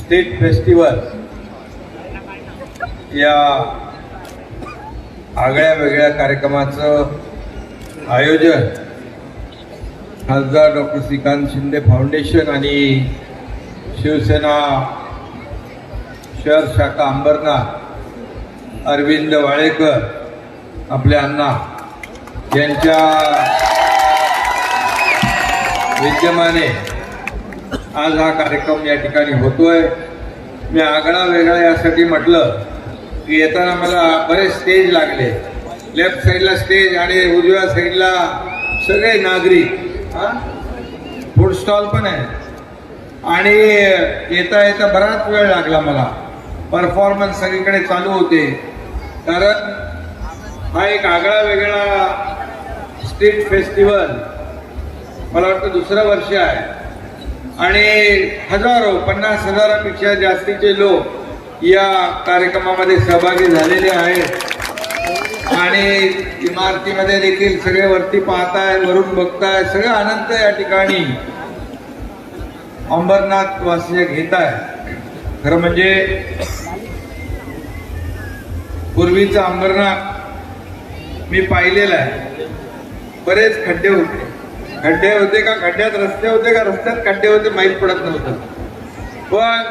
State festival या आगळ्या वेगळ्या कार्यक्रमाचं आयोजन खासदार डॉक्टर श्रीकांत शिंदे फाउंडेशन आणि शिवसेना शहर शाखा अंबरनाथ अरविंद वाळेकर आपले अण्णा यांच्या विद्यमाने आज हा कार्यक्रम या ठिकाणी होतोय. मी आगळा वेगळा यासाठी म्हटलं की येताना मला बरेच स्टेज लागले. लेफ्ट साईडला स्टेज आणि उजव्या साईडला सगळे नागरिक फूड स्टॉल पण आहे. आणि येता येता बराच वेळ लागला मला. परफॉर्मन्स सगळीकडे चालू होते. कारण हा एक आगळा वेगळा स्ट्रीट फेस्टिवल मला वाटतं दुसरं वर्ष आहे. आणि हजारो पन्नास हजारापेक्षा जास्तीचे लोक या कार्यक्रमामध्ये सहभागी झालेले आहेत. आणि इमारतीमध्ये देखील सगळे वरती पाहताय वरून बघताय सगळं आनंद या ठिकाणी अंबरनाथ वासिय घेत आहे खरं म्हणजे पूर्वीचं अंबरनाथ मी पाहिलेलं आहे. बरेच खड्डे होते. खड्डे होते का खड्ड्यात रस्ते होते का रस्त्यात खड्डे होते माहीत पडत नव्हतं. पण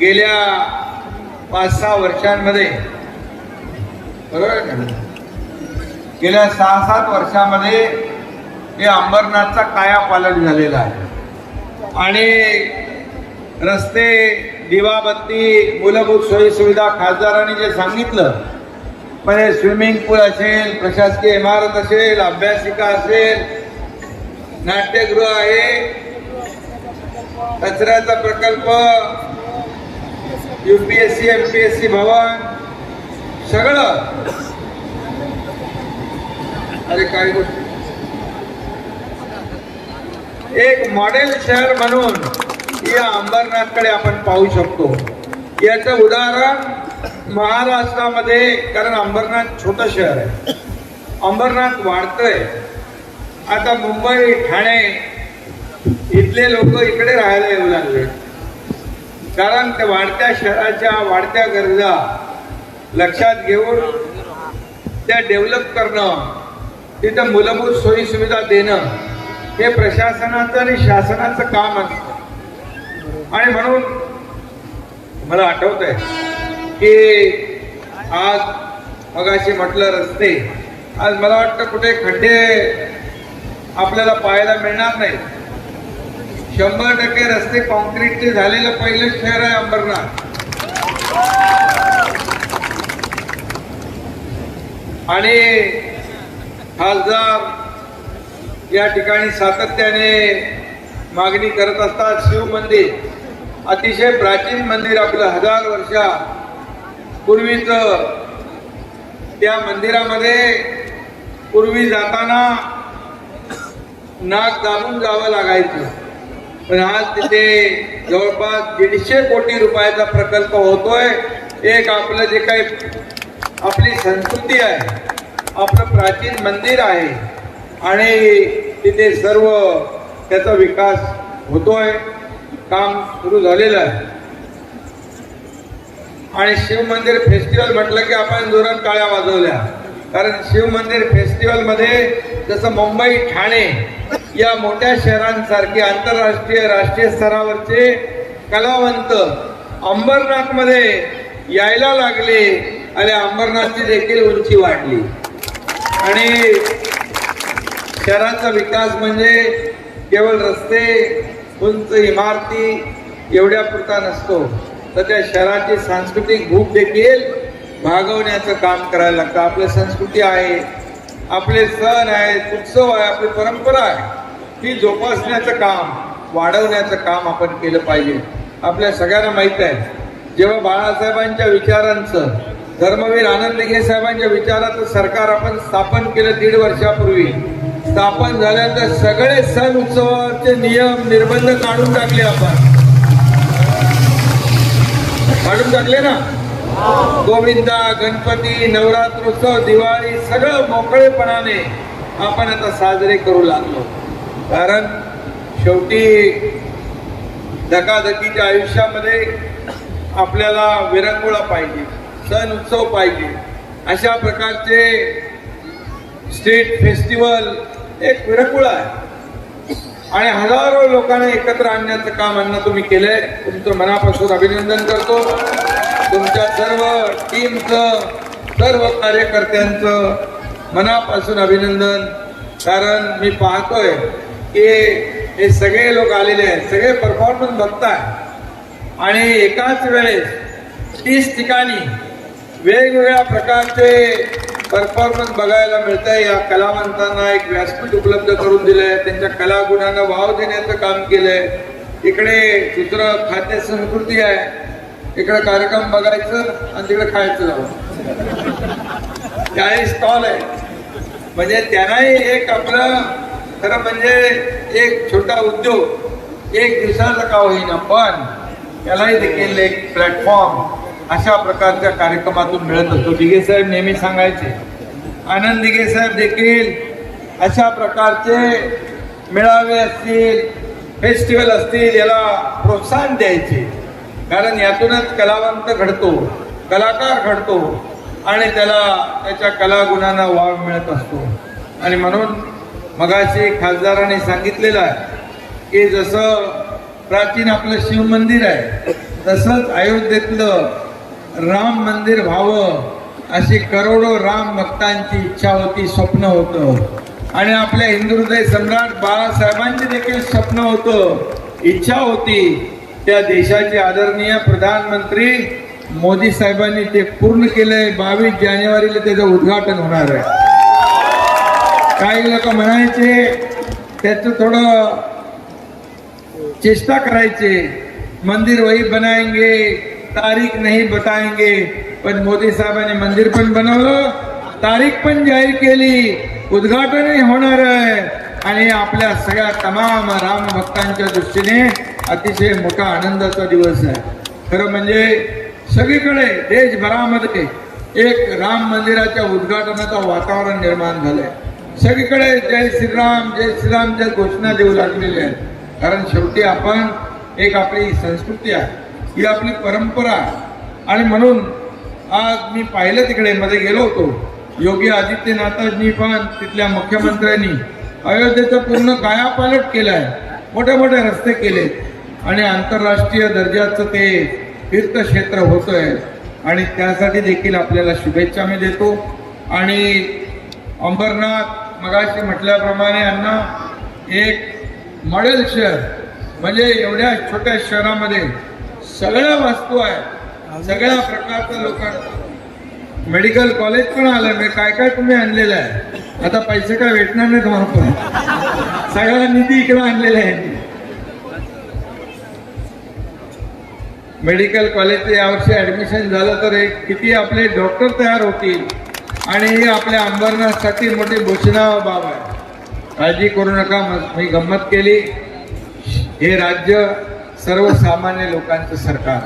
गेल्या पाच सहा वर्षांमध्ये बरोबर गेल्या सहा सात वर्षामध्ये हे अंबरनाथचा कायापालट झालेला आहे. आणि रस्ते दिवाबत्ती मूलभूत सोयीसुविधा खासदारांनी जे सांगितलं पण हे स्विमिंग पूल असेल प्रशासकीय इमारत असेल अभ्यासिका असेल नाट्यगृह आहे. कचऱ्याचा प्रकल्प युपीएससी एमपीएससी भवन सगळं. अरे काय गोष्टी. एक मॉडेल शहर म्हणून या अंबरनाथकडे आपण पाहू शकतो. याचं उदाहरण महाराष्ट्रामध्ये कारण अंबरनाथ छोटं शहर आहे. अंबरनाथ वाढतंय. आता मुंबई ठाणे इथले लोक इकडे राहायला येऊ लागले. कारण त्या वाढत्या शहराच्या वाढत्या गरजा लक्षात घेऊन त्या डेव्हलप करणं तिथं मूलभूत सोयीसुविधा देणं हे प्रशासनाचं आणि शासनाचं काम असतं. आणि म्हणून मला आठवत आहे की आज मगाशी म्हटलं रस्ते आज मला वाटतं कुठे खड्डे आपल्याला पाहायला मिळणार नाही. शंभर टक्के रस्ते कॉन्क्रीटचे झालेलं पहिलं शहर आहे अंबरनाथ. आणि खासदार या ठिकाणी सातत्याने मागणी करत असतात शिव मंदिर. अतिशय प्राचीन मंदिर आपलं हजार वर्षा पूर्वीचं. त्या मंदिरामध्ये पूर्वी जाताना नाक दाबून जावं लागायचं. पण आज तिथे जवळपास दीडशे कोटी रुपयाचा प्रकल्प होतोय. एक आपलं जे काही आपली संस्कृती आहे आपलं प्राचीन मंदिर आहे आणि तिथे सर्व त्याचा विकास होतोय. काम सुरू झालेलं आहे. आणि शिव मंदिर फेस्टिवल म्हटलं की आपण जोरात टाळ्या वाजवल्या. कारण शिव मंदिर जसं मुंबई ठाणे या मोठ्या शहरांसारखे आंतरराष्ट्रीय राष्ट्रीय स्तरावरचे कलावंत अंबरनाथमध्ये यायला लागले आणि अंबरनाथची देखील उंची वाढली. आणि शहराचा विकास म्हणजे केवळ रस्ते उंच इमारती एवढ्या पुरता नसतो तर त्या शहराची सांस्कृतिक भूक देखील भागवण्याचं काम करायला लागतं. आपली संस्कृती आहे आपले सण आहेत उत्सव आहे आपली परंपरा आहे. ती जोपासण्याचं काम वाढवण्याचं काम आपण केलं पाहिजे. आपल्या सगळ्यांना माहीत आहे जेव्हा बाळासाहेबांच्या विचारांचं धर्मवीर आनंद दिघे साहेबांच्या विचाराचं सरकार आपण स्थापन केलं दीड वर्षापूर्वी स्थापन झाल्यानंतर सगळे सण उत्सवाचे नियम निर्बंध काढून टाकले आपण. काढून टाकले ना? गोविंदा गणपती नवरात्रोत्सव दिवाळी सगळं मोकळेपणाने आपण आता साजरे करू लागलो. कारण शेवटी धकाधकीच्या आयुष्यामध्ये आपल्याला विरंगुळा पाहिजे सण उत्सव पाहिजे. अशा प्रकारचे स्टेट फेस्टिवल एक विरंगुळा आहे. आणि हजारो लोकांना एकत्र आणण्याचं काम अण्णा तुम्ही केलंय. तुमचं मनापासून अभिनंदन करतो. तुमच्या सर्व टीमचं सर्व कार्यकर्त्यांचं मनापासून अभिनंदन. कारण मी पाहतोय की हे सगळे लोक आलेले आहेत सगळे परफॉर्मन्स बघताय. आणि एकाच वेळेस तीस ठिकाणी वेगवेगळ्या प्रकारचे परफॉर्मन्स बघायला मिळत आहे या कलावंतांना एक व्यासपीठ उपलब्ध करून दिलं आहे त्यांच्या कलागुणांना वाव देण्याचं काम केलंय. इकडे दुसरं खाद्य संस्कृती आहे. इकडे कार्यक्रम बघायचं आणि तिकडे खायचं जावं स्टॉल आहे. म्हणजे त्यांनाही एक आपलं खरं म्हणजे एक छोटा उद्योग एक दिवसाचा का होईना पण त्यालाही देखील एक प्लॅटफॉर्म अशा प्रकारच्या कार्यक्रमातून मिळत असतो. दिघे साहेब नेहमी सांगायचे आनंद दिघे साहेब देखील अशा प्रकारचे मेळावे असतील फेस्टिवल असतील याला प्रोत्साहन द्यायचे. कारण यातूनच कलावंत घडतो कलाकार घडतो आणि त्याला त्याच्या कलागुणांना वाव मिळत असतो. आणि म्हणून मगाशी खासदाराने सांगितलेलं आहे की जसं प्राचीन आपलं शिव मंदिर आहे तसंच अयोध्येतलं राम मंदिर व्हावं अशी करोडो राम भक्तांची इच्छा होती स्वप्न होतं. आणि आपल्या हिंदू हृदय सम्राट बाळासाहेबांचे देखील स्वप्न होतं. इच्छा होती. त्या देशाचे आदरणीय प्रधानमंत्री मोदी साहेबांनी ते पूर्ण केलंय. बावीस जानेवारीला त्याचं उद्घाटन होणार आहे. काही लोक म्हणायचे त्याचं थोडं चेष्टा करायचे. मंदिर वही बनाएंगे तारीख नाही बताएंगे. पण मोदी साहेबांनी मंदिर पण बनवलं तारीख पण जाहीर केली. उद्घाटनही होणार आहे. आणि आपल्या सगळ्या तमाम राम भक्तांच्या दृष्टीने अतिशय मोठा आनंदाचा दिवस आहे. खरं म्हणजे सगळीकडे देशभरामध्ये एक राम मंदिराच्या उद्घाटनाचं वातावरण निर्माण झालंय. सगळीकडे जय श्रीराम जय श्रीरामच्या घोषणा देऊ लागलेल्या आहेत. कारण शेवटी आपण एक आपली संस्कृती आहे. ही आपली परंपरा आणि म्हणून आज मी पाहिलं तिकडे मध्ये गेलो होतो. योगी आदित्यनाथांनी पण तिथल्या मुख्यमंत्र्यांनी अयोध्येचं पूर्ण कायापालट केलंय. मोठे मोठे रस्ते केले आणि आंतरराष्ट्रीय दर्जाचं ते तीर्थक्षेत्र होतंय. आणि त्यासाठी देखील आपल्याला शुभेच्छा मी देतो. आणि अंबरनाथ मगाशी म्हटल्याप्रमाणे अण्णा एक मॉडेल शहर म्हणजे एवढ्या छोट्या शहरामध्ये सगळ्या वस्तू आहे सगळ्या प्रकारचं लोकांना मेडिकल कॉलेज पण आलं मी काय काय तुम्ही आणलेलं आहे? आता पैसे काय भेटणार नाही तुम्हाला पण. सगळा निधी इकडे आणलेला आहे. मेडिकल कॉलेजचं यावर्षी ऍडमिशन झालं तर एक किती आपले डॉक्टर तयार होतील? आणि आपल्या अंबरनाथसाठी मोठी घोषणा बाब आहे. काळजी करू नका मी गंमत केली. हे राज्य सर्वसामान्य लोकांचं सरकार.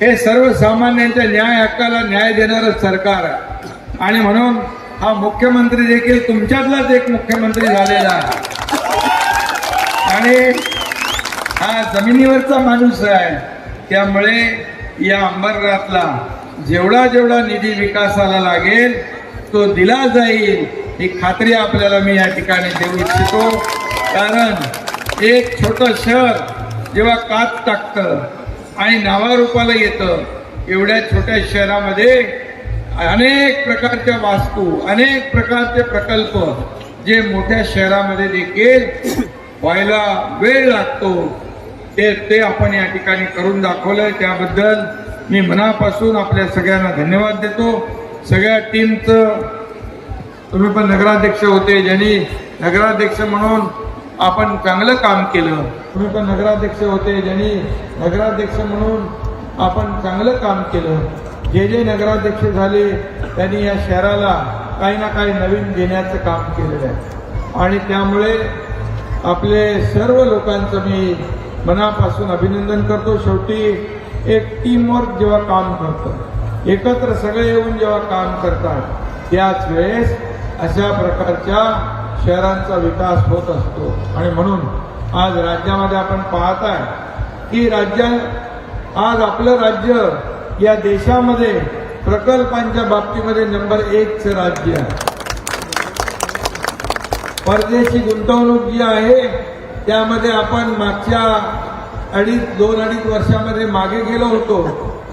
हे सर्वसामान्यांच्या न्याय हक्काला न्याय देणारं सरकार आहे. आणि म्हणून हा मुख्यमंत्री देखील तुमच्यातलाच एक मुख्यमंत्री झालेला आहे. आणि हा जमिनीवरचा माणूस आहे. त्यामुळे या अंबरनाथला जेवढा जेवढा निधी विकासाला लागेल तो दिला जाईल ही खात्री आपल्याला मी या ठिकाणी देऊ इच्छितो. कारण एक छोटं शहर जेव्हा कात टाकतं आणि नावारूपाला येतं एवढ्या छोट्या शहरामध्ये अनेक प्रकारच्या वास्तू अनेक प्रकारचे प्रकल्प जे मोठ्या शहरामध्ये देखील व्हायला वेळ लागतो ते ते आपण या ठिकाणी करून दाखवलंय. त्याबद्दल मी मनापासून आपल्या सगळ्यांना धन्यवाद देतो. सगळ्या टीमचं तुम्ही पण नगराध्यक्ष होते ज्यांनी नगराध्यक्ष म्हणून आपण चांगलं काम केलं. तुम्ही पण नगराध्यक्ष होते ज्यांनी नगराध्यक्ष म्हणून आपण चांगलं काम केलं. जे जे नगराध्यक्ष झाले त्यांनी या शहराला काही ना काही नवीन देण्याचं काम केलेलं आहे. आणि त्यामुळे आपले सर्व लोकांचं मी मनापासून अभिनंदन करतो. शेवटी एक टीमवर्क जेव्हा काम करतं एकत्र सगळे येऊन जेव्हा काम करतात त्याच वेळेस अशा प्रकारच्या शहरांचा विकास होत असतो. आणि म्हणून आज राज्यामध्ये आपण पाहत आहे की राज्य आज आपलं राज्य या देशामध्ये प्रकल्पांच्या बाबतीमध्ये नंबर एकचं राज्य आहे. परदेशी गुंतवणूक जी आहे त्यामध्ये आपण मागच्या अडीच दोन अडीच वर्षामध्ये मागे गेलो होतो.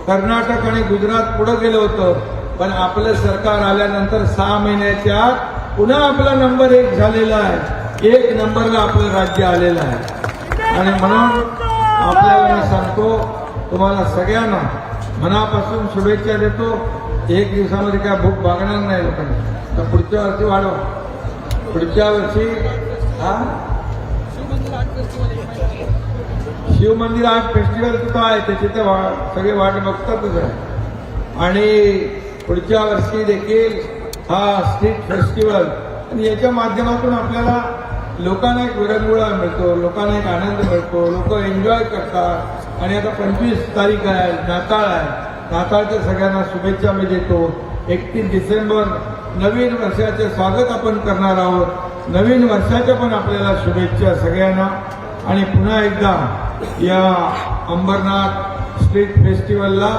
कर्नाटक आणि गुजरात पुढे गेलो होतं. पण आपलं सरकार आल्यानंतर सहा महिन्याच्या पुन्हा आपला नंबर एक झालेला आहे. एक नंबरला आपलं राज्य आलेलं आहे. आणि म्हणून आपल्याला मी सांगतो तुम्हाला सगळ्यांना मनापासून शुभेच्छा देतो. एक दिवसामध्ये काय भूक भागणार नाही लोकांना. तर पुढच्या वर्षी वाढवा. पुढच्या वर्षी हा? शिव मंदिर आर्ट फेस्टिवल सुद्धा आहे त्याची तर वा- सगळे वाट बघतातच आहे. आणि पुढच्या वर्षी देखील हा स्ट्रीट फेस्टिवल आणि याच्या माध्यमातून आपल्याला लोकांना एक विरंगुळा मिळतो लोकांना एक आनंद मिळतो लोक एन्जॉय करतात. आणि आता पंचवीस तारीख आहे नाताळ आहे. नाताळच्या सगळ्यांना शुभेच्छा मी देतो. एकतीस डिसेंबर नवीन वर्षाचे स्वागत आपण करणार आहोत. नवीन वर्षाच्या पण आपल्याला शुभेच्छा सगळ्यांना. आणि पुन्हा एकदा या अंबरनाथ स्ट्रीट फेस्टिवलला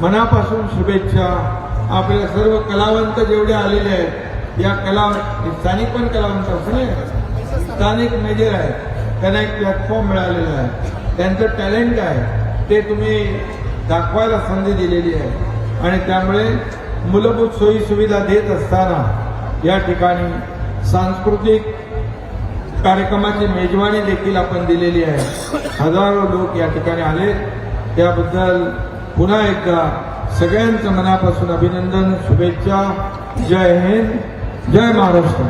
मनापासून शुभेच्छा. आपल्या सर्व कलावंत जेवढे आलेले आहेत या कला स्थानिक पण कलावंत असं स्थानिक मेजर आहे त्यांना एक प्लॅटफॉर्म मिळालेला आहे. त्यांचं टॅलेंट आहे. ते तुम्ही दाखवायला संधी दिलेली आहे. आणि त्यामुळे मूलभूत सोयी सुविधा देत असताना या ठिकाणी सांस्कृतिक कार्यक्रमाची मेजवानी देखील आपण दिलेली आहे. हजारो लोक या ठिकाणी आले. त्याबद्दल पुन्हा एकदा सगळ्यांचं मनापासून अभिनंदन शुभेच्छा. जय हिंद जय महाराष्ट्र.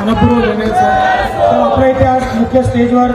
मनपूर्वक आपल्या इथे आज मुख्य स्टेजवर